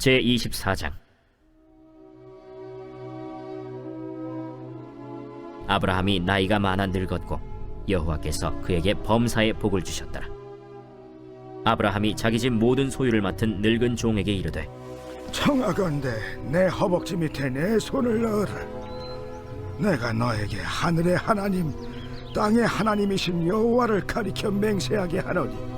제 24장 아브라함이 나이가 많아 늙었고 여호와께서 그에게 범사의 복을 주셨더라. 아브라함이 자기 집 모든 소유를 맡은 늙은 종에게 이르되 청하건대 내 허벅지 밑에 내 손을 넣어라. 내가 너에게 하늘의 하나님, 땅의 하나님이신 여호와를 가리켜 맹세하게 하노니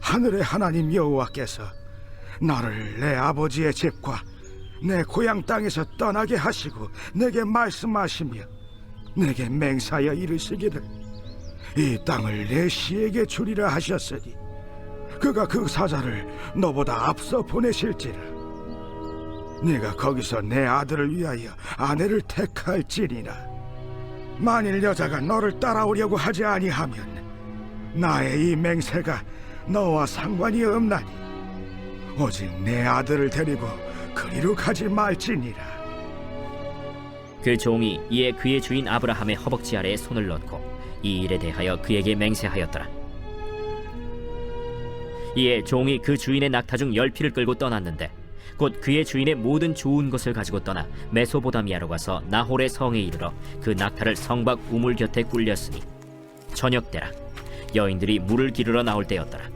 하늘의 하나님 여호와께서 나를 내 아버지의 집과 내 고향 땅에서 떠나게 하시고 내게 말씀하시며 내게 맹사하여 이르시기를 이 땅을 내 시에게 주리라 하셨으니 그가 그 사자를 너보다 앞서 보내실지라. 네가 거기서 내 아들을 위하여 아내를 택할지니라. 만일 여자가 너를 따라오려고 하지 아니하면 나의 이 맹세가 너와 상관이 없나니 오직 내 아들을 데리고 그리로 가지 말지니라 그 종이 이에 그의 주인 아브라함의 허벅지 아래에 손을 넣고 이 일에 대하여 그에게 맹세하였더라. 이에 종이 그 주인의 낙타 중 열 피를 끌고 떠났는데 곧 그의 주인의 모든 좋은 것을 가지고 떠나 메소보다미아로 가서 나홀의 성에 이르러 그 낙타를 성박 우물 곁에 꿀렸으니 저녁 때라 여인들이 물을 기르러 나올 때였더라.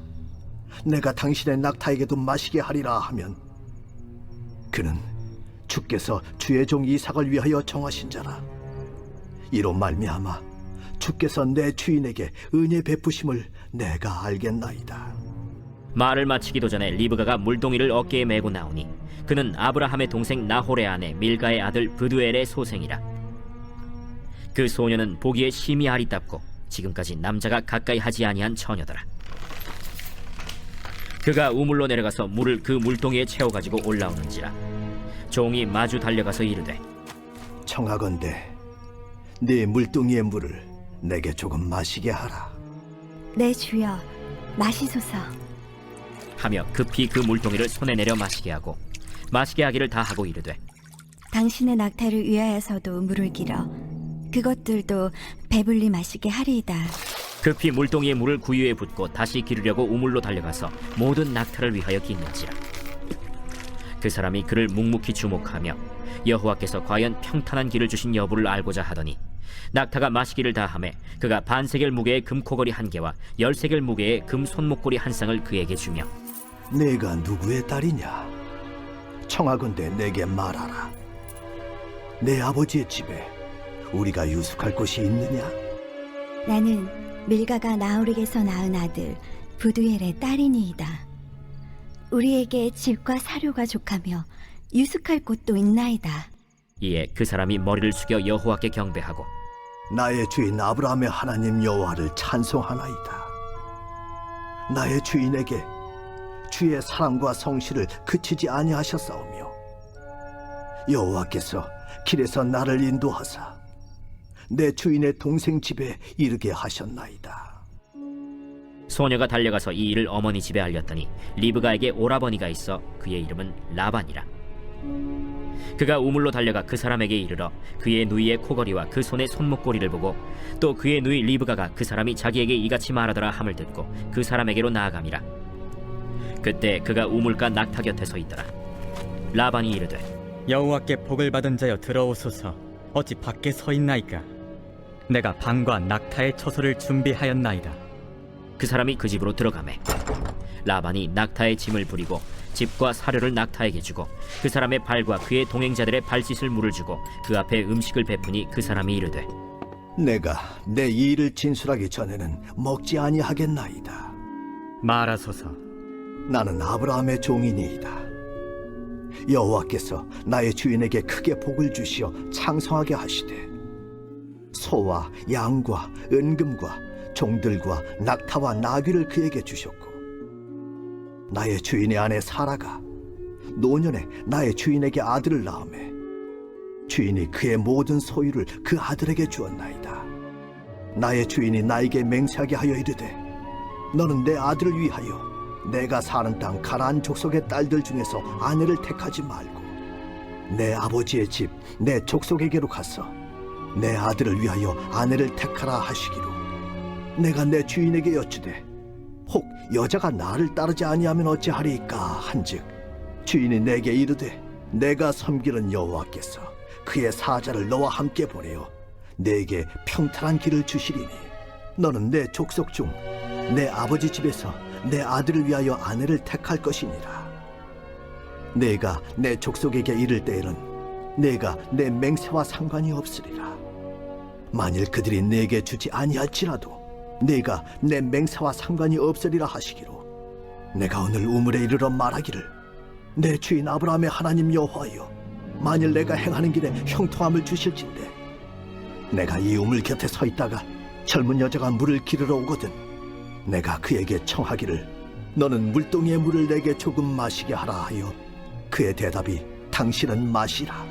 내가 당신의 낙타에게도 마시게 하리라 하면 그는 주께서 주의 종 이삭을 위하여 정하신 자라. 이로 말미암아 주께서 내 주인에게 은혜 베푸심을 내가 알겠나이다. 말을 마치기도 전에 리브가가 물동이를 어깨에 메고 나오니 그는 아브라함의 동생 나홀의 아내 밀가의 아들 브두엘의 소생이라. 그 소녀는 보기에 심히 아리답고 지금까지 남자가 가까이 하지 아니한 처녀더라 그가 우물로 내려가서 물을 그 물동이에 채워 가지고 올라오는지라. 종이 마주 달려가서 이르되 청하건대 네 물동이의 물을 내게 조금 마시게 하라. 내 주여 마시소서. 하며 급히 그 물동이를 손에 내려 마시게 하고 마시게 하기를 다 하고 이르되 당신의 낙타를 위하여서도 물을 길어 그것들도 배불리 마시게 하리이다 급히 물동이의 물을 구유에 붓고 다시 기르려고 우물로 달려가서 모든 낙타를 위하여 기는지라 그 사람이 그를 묵묵히 주목하며 여호와께서 과연 평탄한 길을 주신 여부를 알고자 하더니 낙타가 마시기를 다함에 그가 반세겔 무게의 금코걸이 한 개와 열세겔 무게의 금 손목걸이 한 쌍을 그에게 주며 내가 누구의 딸이냐? 청하건대 내게 말하라. 내 아버지의 집에 우리가 유숙할 곳이 있느냐? 나는 밀가가 나홀에게서 낳은 아들 부두엘의 딸이니이다 우리에게 집과 사료가 족하며 유숙할 곳도 있나이다 이에 그 사람이 머리를 숙여 여호와께 경배하고 나의 주인 아브라함의 하나님 여호와를 찬송하나이다. 나의 주인에게 주의 사랑과 성실을 그치지 아니하셨사오며 여호와께서 길에서 나를 인도하사 내 주인의 동생 집에 이르게 하셨나이다. 소녀가 달려가서 이 일을 어머니 집에 알렸더니 리브가에게 오라버니가 있어 그의 이름은 라반이라. 그가 우물로 달려가 그 사람에게 이르러 그의 누이의 코걸이와 그 손의 손목걸이를 보고 또 그의 누이 리브가가 그 사람이 자기에게 이같이 말하더라 함을 듣고 그 사람에게로 나아감이라. 그때 그가 우물가 낙타 곁에 서 있더라. 라반이 이르되 여호와께 복을 받은 자여 들어오소서 어찌 밖에 서 있나이까 내가 방과 낙타의 처소를 준비하였나이다 그 사람이 그 집으로 들어가매 라반이 낙타의 짐을 부리고 집과 사료를 낙타에게 주고 그 사람의 발과 그의 동행자들의 발 씻을 물을 주고 그 앞에 음식을 베푸니 그 사람이 이르되 내가 내이 일을 진술하기 전에는 먹지 아니하겠나이다. 말하소서. 나는 아브라함의 종이니이다. 여호와께서 나의 주인에게 크게 복을 주시어 창성하게 하시되 소와 양과 은금과 종들과 낙타와 나귀를 그에게 주셨고 나의 주인의 아내 사라가 노년에 나의 주인에게 아들을 낳음에 주인이 그의 모든 소유를 그 아들에게 주었나이다. 나의 주인이 나에게 맹세하게 하여 이르되 너는 내 아들을 위하여 내가 사는 땅 가나안 족속의 딸들 중에서 아내를 택하지 말고 내 아버지의 집 내 족속에게로 가서 내 아들을 위하여 아내를 택하라 하시기로. 내가 내 주인에게 여쭈되 혹 여자가 나를 따르지 아니하면 어찌하리이까 한즉 주인이 내게 이르되 내가 섬기는 여호와께서 그의 사자를 너와 함께 보내어 내게 평탄한 길을 주시리니 너는 내 족속 중 내 아버지 집에서 내 아들을 위하여 아내를 택할 것이니라. 내가 내 족속에게 이를 때에는 내가 내 맹세와 상관이 없으리라. 만일 그들이 내게 주지 아니할지라도 내가 내 맹세와 상관이 없으리라 하시기로 내가 오늘 우물에 이르러 말하기를 내 주인 아브라함의 하나님 여호와여 만일 내가 행하는 길에 형통함을 주실진데 내가 이 우물 곁에 서 있다가 젊은 여자가 물을 기르러 오거든 내가 그에게 청하기를 너는 물동이의 물을 내게 조금 마시게 하라 하여 그의 대답이 당신은 마시라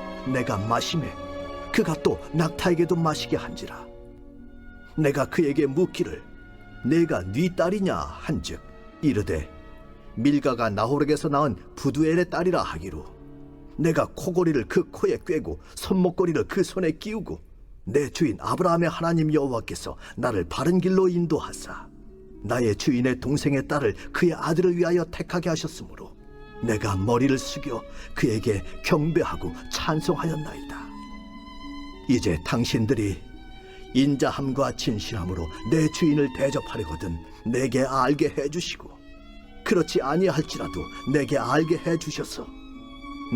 내가 마시매 그가 또 낙타에게도 마시게 한지라. 내가 그에게 묻기를 내가 네 딸이냐 한즉 이르되 밀가가 나홀에게서 낳은 부두엘의 딸이라 하기로. 내가 코골이를 그 코에 꿰고 손목걸이를 그 손에 끼우고 내 주인 아브라함의 하나님 여호와께서 나를 바른 길로 인도하사 나의 주인의 동생의 딸을 그의 아들을 위하여 택하게 하셨으므로 내가 머리를 숙여 그에게 경배하고 찬송하였나이다. 이제 당신들이 인자함과 진실함으로 내 주인을 대접하려거든 내게 알게 해주시고 그렇지 아니할지라도 내게 알게 해주셔서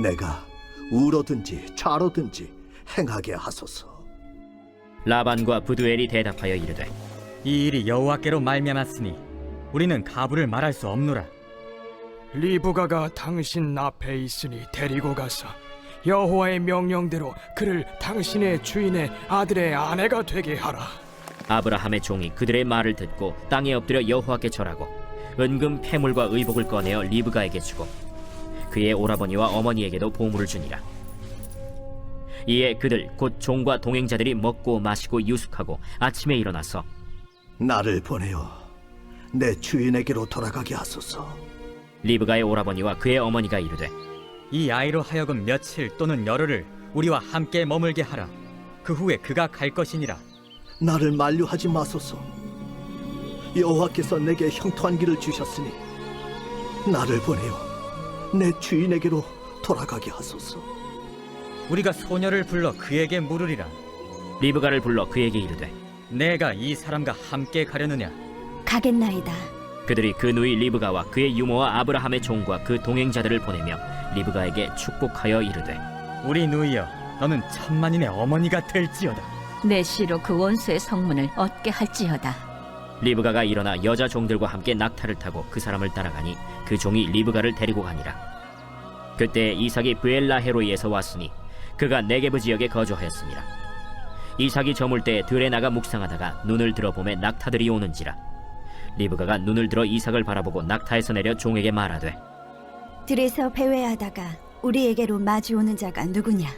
내가 우로든지 좌로든지 행하게 하소서. 라반과 부두엘이 대답하여 이르되 이 일이 여호와께로 말미암았으니 우리는 가부를 말할 수 없노라. 리브가가 당신 앞에 있으니 데리고 가서 여호와의 명령대로 그를 당신의 주인의 아들의 아내가 되게 하라. 아브라함의 종이 그들의 말을 듣고 땅에 엎드려 여호와께 절하고 은금 패물과 의복을 꺼내어 리브가에게 주고 그의 오라버니와 어머니에게도 보물을 주니라 이에 그들 곧 종과 동행자들이 먹고 마시고 유숙하고 아침에 일어나서 나를 보내어 내 주인에게로 돌아가게 하소서. 리브가의 오라버니와 그의 어머니가 이르되 이 아이로 하여금 며칠 또는 열흘을 우리와 함께 머물게 하라. 그 후에 그가 갈 것이니라. 나를 만류하지 마소서. 여호와께서 내게 형통한 길을 주셨으니 나를 보내어 내 주인에게로 돌아가게 하소서. 우리가 소녀를 불러 그에게 물으리라. 리브가를 불러 그에게 이르되 내가 이 사람과 함께 가려느냐? 가겠나이다. 그들이 그 누이 리브가와 그의 유모와 아브라함의 종과 그 동행자들을 보내며 리브가에게 축복하여 이르되 우리 누이여, 너는 천만인의 어머니가 될지어다. 내 시로 그 원수의 성문을 얻게 할지어다. 리브가가 일어나 여자 종들과 함께 낙타를 타고 그 사람을 따라가니 그 종이 리브가를 데리고 가니라. 그때 이삭이 브엘라헤로이에서 왔으니 그가 네게브 지역에 거주하였습니다. 이삭이 저물 때 들에 나가 묵상하다가 눈을 들어보매 낙타들이 오는지라. 리브가가 눈을 들어 이삭을 바라보고 낙타에서 내려 종에게 말하되 들에서 배회하다가 우리에게로 마주오는 자가 누구냐?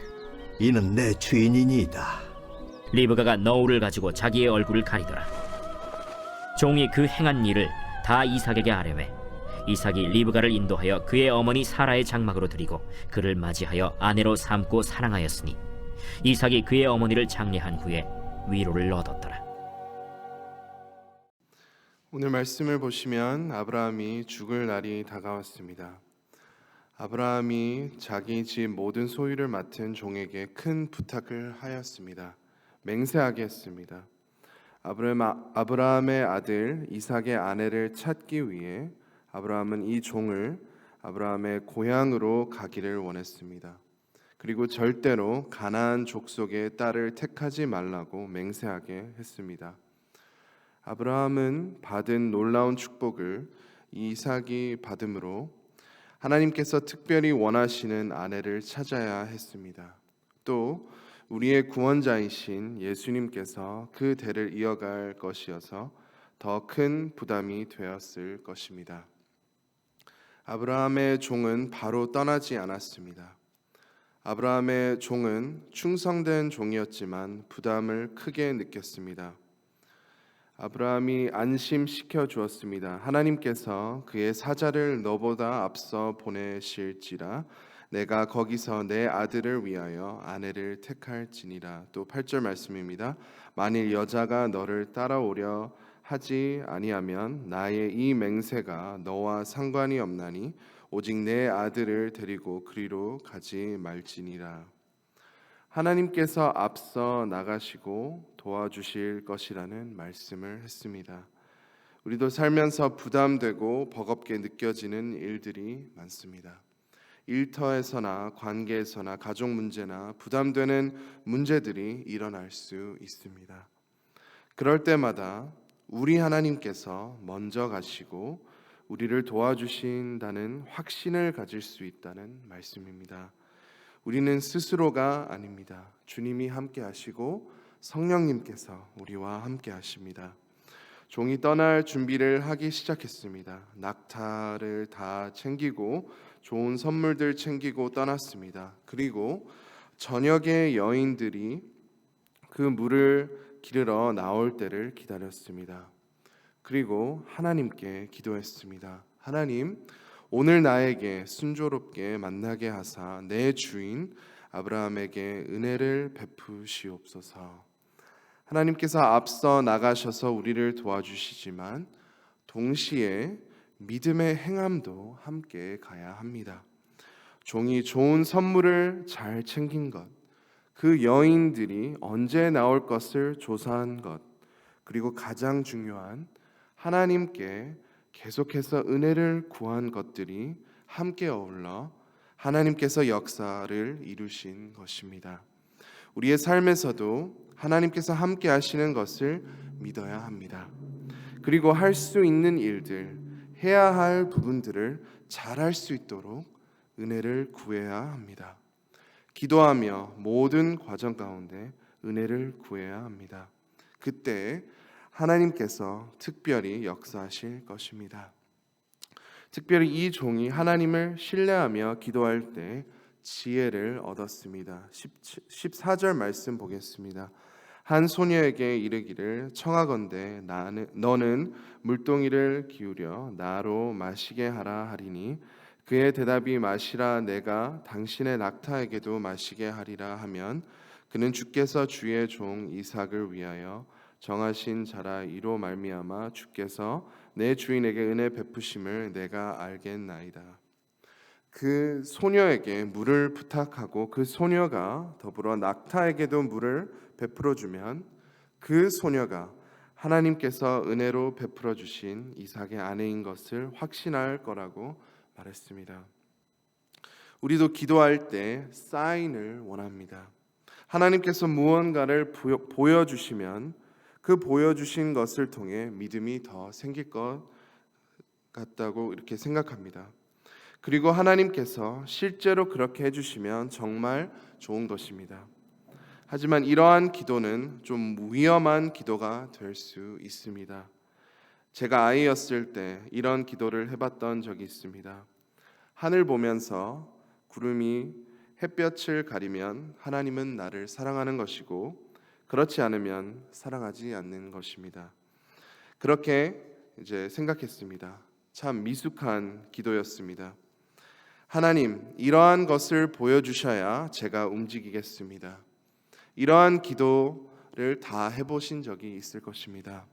이는 내 주인이니이다. 리브가가 너울을 가지고 자기의 얼굴을 가리더라. 종이 그 행한 일을 다 이삭에게 아뢰매 이삭이 리브가를 인도하여 그의 어머니 사라의 장막으로 들이고 그를 맞이하여 아내로 삼고 사랑하였으니 이삭이 그의 어머니를 장례한 후에 위로를 얻었더라 오늘 말씀을 보시면 아브라함이 죽을 날이 다가왔습니다. 아브라함이 자기 집 모든 소유를 맡은 종에게 큰 부탁을 하였습니다. 맹세하게 했습니다. 아브라함, 아브라함의 아들 이삭의 아내를 찾기 위해 아브라함은 이 종을 아브라함의 고향으로 가기를 원했습니다. 그리고 절대로 가나안 족속의 딸을 택하지 말라고 맹세하게 했습니다. 아브라함은 받은 놀라운 축복을 이삭이 받음으로 하나님께서 특별히 원하시는 아내를 찾아야 했습니다. 또 우리의 구원자이신 예수님께서 그 대를 이어갈 것이어서 더 큰 부담이 되었을 것입니다. 아브라함의 종은 바로 떠나지 않았습니다. 아브라함의 종은 충성된 종이었지만 부담을 크게 느꼈습니다. 아브라함이 안심시켜 주었습니다. 하나님께서 그의 사자를 너보다 앞서 보내실지라 내가 거기서 내 아들을 위하여 아내를 택할지니라. 또 8절 말씀입니다. 만일 여자가 너를 따라오려 하지 아니하면 나의 이 맹세가 너와 상관이 없나니 오직 내 아들을 데리고 그리로 가지 말지니라. 하나님께서 앞서 나가시고 도와주실 것이라는 말씀을 했습니다. 우리도 살면서 부담되고 버겁게 느껴지는 일들이 많습니다. 일터에서나 관계에서나 가족 문제나 부담되는 문제들이 일어날 수 있습니다. 그럴 때마다 우리 하나님께서 먼저 가시고 우리를 도와주신다는 확신을 가질 수 있다는 말씀입니다. 우리는 스스로가 아닙니다. 주님이 함께 하시고 성령님께서 우리와 함께 하십니다. 종이 떠날 준비를 하기 시작했습니다. 낙타를 다 챙기고 좋은 선물들 챙기고 떠났습니다. 그리고 저녁에 여인들이 그 물을 기르러 나올 때를 기다렸습니다. 그리고 하나님께 기도했습니다. 하나님, 오늘 나에게 순조롭게 만나게 하사 내 주인 아브라함에게 은혜를 베푸시옵소서. 하나님께서 앞서 나가셔서 우리를 도와주시지만 동시에 믿음의 행함도 함께 가야 합니다. 종이 좋은 선물을 잘 챙긴 것, 그 여인들이 언제 나올 것을 조사한 것, 그리고 가장 중요한 하나님께 계속해서 은혜를 구한 것들이 함께 어울러 하나님께서 역사를 이루신 것입니다. 우리의 삶에서도 하나님께서 함께 하시는 것을 믿어야 합니다. 그리고 할 수 있는 일들, 해야 할 부분들을 잘 할 수 있도록 은혜를 구해야 합니다. 기도하며 모든 과정 가운데 은혜를 구해야 합니다. 그때 하나님께서 특별히 역사하실 것입니다. 특별히 이 종이 하나님을 신뢰하며 기도할 때 지혜를 얻었습니다. 14절 말씀 보겠습니다. 한 소녀에게 이르기를 청하건대 나는 너는 물동이를 기울여 나로 마시게 하라 하리니 그의 대답이 마시라 내가 당신의 낙타에게도 마시게 하리라 하면 그는 주께서 주의 종 이삭을 위하여 정하신 자라 이로 말미암아 주께서 내 주인에게 은혜 베푸심을 내가 알겠나이다. 그 소녀에게 물을 부탁하고 그 소녀가 더불어 낙타에게도 물을 베풀어 주면 그 소녀가 하나님께서 은혜로 베풀어 주신 이삭의 아내인 것을 확신할 거라고 말했습니다. 우리도 기도할 때 사인을 원합니다. 하나님께서 무언가를 보여 주시면 그 보여주신 것을 통해 믿음이 더 생길 것 같다고 이렇게 생각합니다. 그리고 하나님께서 실제로 그렇게 해주시면 정말 좋은 것입니다. 하지만 이러한 기도는 좀 위험한 기도가 될 수 있습니다. 제가 아이였을 때 이런 기도를 해봤던 적이 있습니다. 하늘 보면서 구름이 햇볕을 가리면 하나님은 나를 사랑하는 것이고 그렇지 않으면 사랑하지 않는 것입니다. 그렇게 이제 생각했습니다. 참 미숙한 기도였습니다. 하나님, 이러한 것을 보여주셔야 제가 움직이겠습니다. 이러한 기도를 다 해보신 적이 있을 것입니다.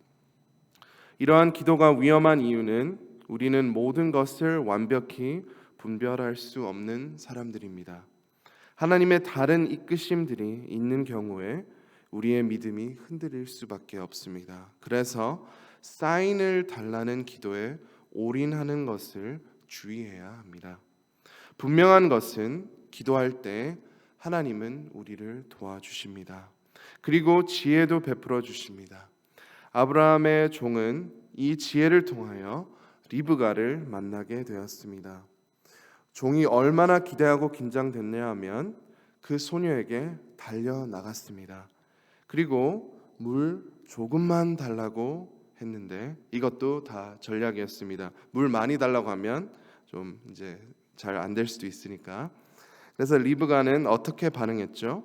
이러한 기도가 위험한 이유는 우리는 모든 것을 완벽히 분별할 수 없는 사람들입니다. 하나님의 다른 이끄심들이 있는 경우에 우리의 믿음이 흔들릴 수밖에 없습니다. 그래서 사인을 달라는 기도에 올인하는 것을 주의해야 합니다. 분명한 것은 기도할 때 하나님은 우리를 도와주십니다. 그리고 지혜도 베풀어 주십니다. 아브라함의 종은 이 지혜를 통하여 리브가를 만나게 되었습니다. 종이 얼마나 기대하고 긴장됐냐 하면 그 소녀에게 달려 나갔습니다. 그리고 물 조금만 달라고 했는데 이것도 다 전략이었습니다. 물 많이 달라고 하면 좀 이제 잘 안 될 수도 있으니까. 그래서 리브가는 어떻게 반응했죠?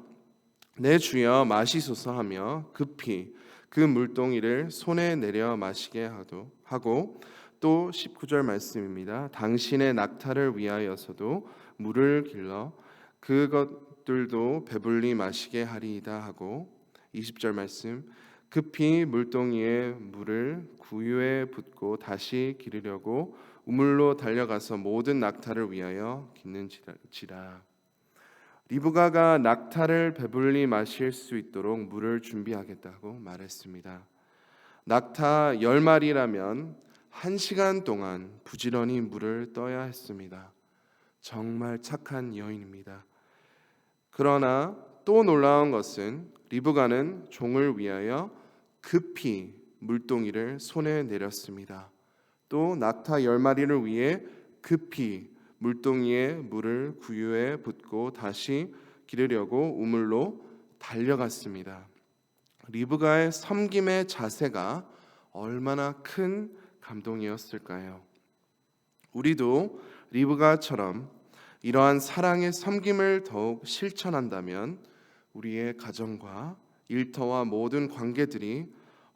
내 주여 마시소서 하며 급히 그 물동이를 손에 내려 마시게 하도 하고 또 19절 말씀입니다. 당신의 낙타를 위하여서도 물을 길러 그것들도 배불리 마시게 하리이다 하고 20절 말씀 급히 물동이에 물을 구유에 붓고 다시 기르려고 우물로 달려가서 모든 낙타를 위하여 깃는지라 리브가가 낙타를 배불리 마실 수 있도록 물을 준비하겠다고 말했습니다. 낙타 열 마리라면 한 시간 동안 부지런히 물을 떠야 했습니다. 정말 착한 여인입니다. 그러나 또 놀라운 것은 리브가는 종을 위하여 급히 물동이를 손에 내렸습니다. 또 낙타 열 마리를 위해 급히 물동이에 물을 구유에 붓고 다시 기르려고 우물로 달려갔습니다. 리브가의 섬김의 자세가 얼마나 큰 감동이었을까요? 우리도 리브가처럼 이러한 사랑의 섬김을 더욱 실천한다면 우리의 가정과 일터와 모든 관계들이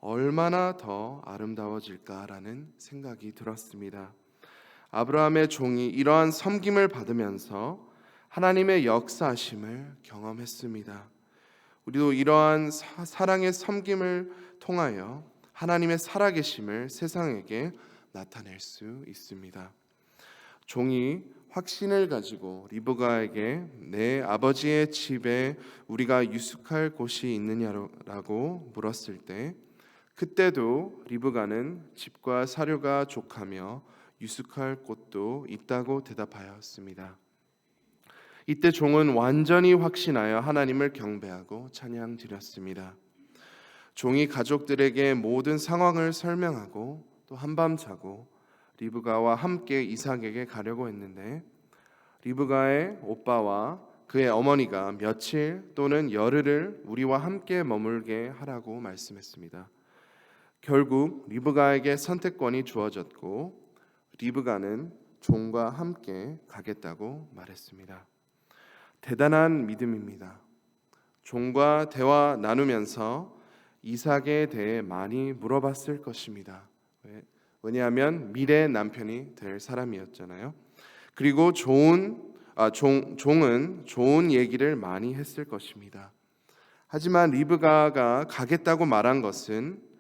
얼마나 더 아름다워질까라는 생각이 들었습니다. 아브라함의 종이 이러한 섬김을 받으면서 하나님의 역사하심을 경험했습니다. 우리도 이러한 사, 사랑의 섬김을 통하여 하나님의 살아계심을 세상에게 나타낼 수 있습니다. 종이 확신을 가지고 리브가에게 내 아버지의 집에 우리가 유숙할 곳이 있느냐라고 물었을 때 그때도 리브가는 집과 사료가 족하며 유숙할 곳도 있다고 대답하였습니다. 이때 종은 완전히 확신하여 하나님을 경배하고 찬양 드렸습니다. 종이 가족들에게 모든 상황을 설명하고 또 한밤 자고 리브가와 함께 이삭에게 가려고 했는데 리브가의 오빠와 그의 어머니가 며칠 또는 열흘을 우리와 함께 머물게 하라고 말씀했습니다. 결국 리브가에게 선택권이 주어졌고 리브가는 종과 함께 가겠다고 말했습니다. 대단한 믿음입니다. 종과 대화 나누면서 이삭에 대해 많이 물어봤을 것입니다. 왜냐하면 미래 남편이 될 사람이었잖아요. 그리고 좋은 아, 종, 종은 좋은 얘기를 많이 했을 것입니다. 하지만 리브가가 가겠다고 말한 것은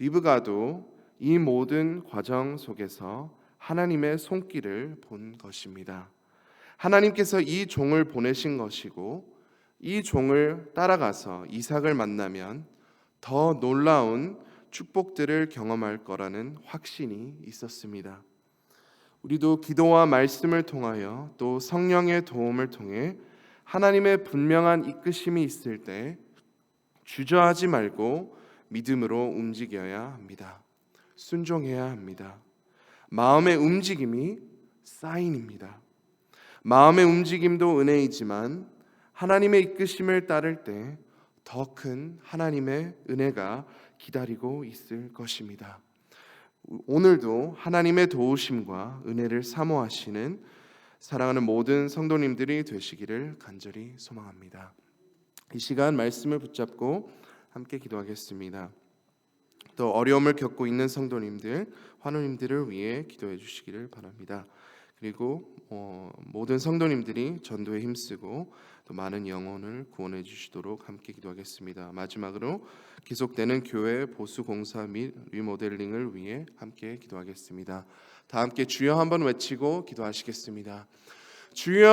리브가도 이 모든 과정 속에서 하나님의 손길을 본 것입니다. 하나님께서 이 종을 보내신 것이고 이 종을 따라가서 이삭을 만나면 더 놀라운 축복들을 경험할 거라는 확신이 있었습니다. 우리도 기도와 말씀을 통하여 또 성령의 도움을 통해 하나님의 분명한 이끄심이 있을 때 주저하지 말고 믿음으로 움직여야 합니다. 순종해야 합니다. 마음의 움직임이 사인입니다. 마음의 움직임도 은혜이지만 하나님의 이끄심을 따를 때 더 큰 하나님의 은혜가 기다리고 있을 것입니다. 오늘도 하나님의 도우심과 은혜를 사모하시는 사랑하는 모든 성도님들이 되시기를 간절히 소망합니다. 이 시간 말씀을 붙잡고 함께 기도하겠습니다. 또 어려움을 겪고 있는 성도님들, 환우님들을 위해 기도해 주시기를 바랍니다. 그리고 어, 모든 성도님들이 전도에 힘쓰고 또 많은 영혼을 구원해 주시도록 함께 기도하겠습니다. 마지막으로 계속되는 교회 보수 공사 및 리모델링을 위해 함께 기도하겠습니다. 다 함께 주여 한번 외치고 기도하시겠습니다. 주여